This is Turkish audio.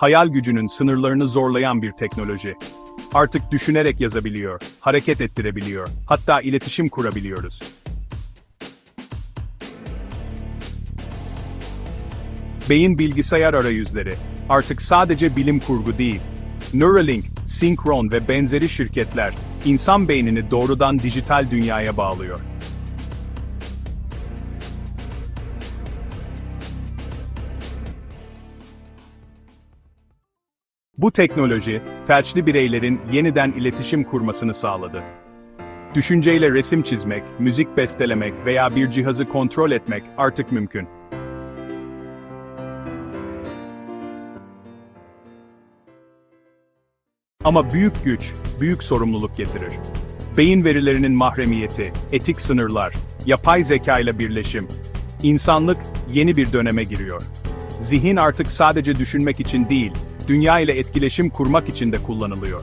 hayal gücünün sınırlarını zorlayan bir teknoloji. Artık düşünerek yazabiliyor, hareket ettirebiliyor, hatta iletişim kurabiliyoruz. Beyin bilgisayar arayüzleri artık sadece bilim kurgu değil. Neuralink, Synchron ve benzeri şirketler insan beynini doğrudan dijital dünyaya bağlıyor. Bu teknoloji, felçli bireylerin yeniden iletişim kurmasını sağladı. Düşünceyle resim çizmek, müzik bestelemek veya bir cihazı kontrol etmek artık mümkün. Ama büyük güç, büyük sorumluluk getirir. Beyin verilerinin mahremiyeti, etik sınırlar, yapay zeka ile birleşim. İnsanlık yeni bir döneme giriyor. Zihin artık sadece düşünmek için değil, dünya ile etkileşim kurmak için de kullanılıyor.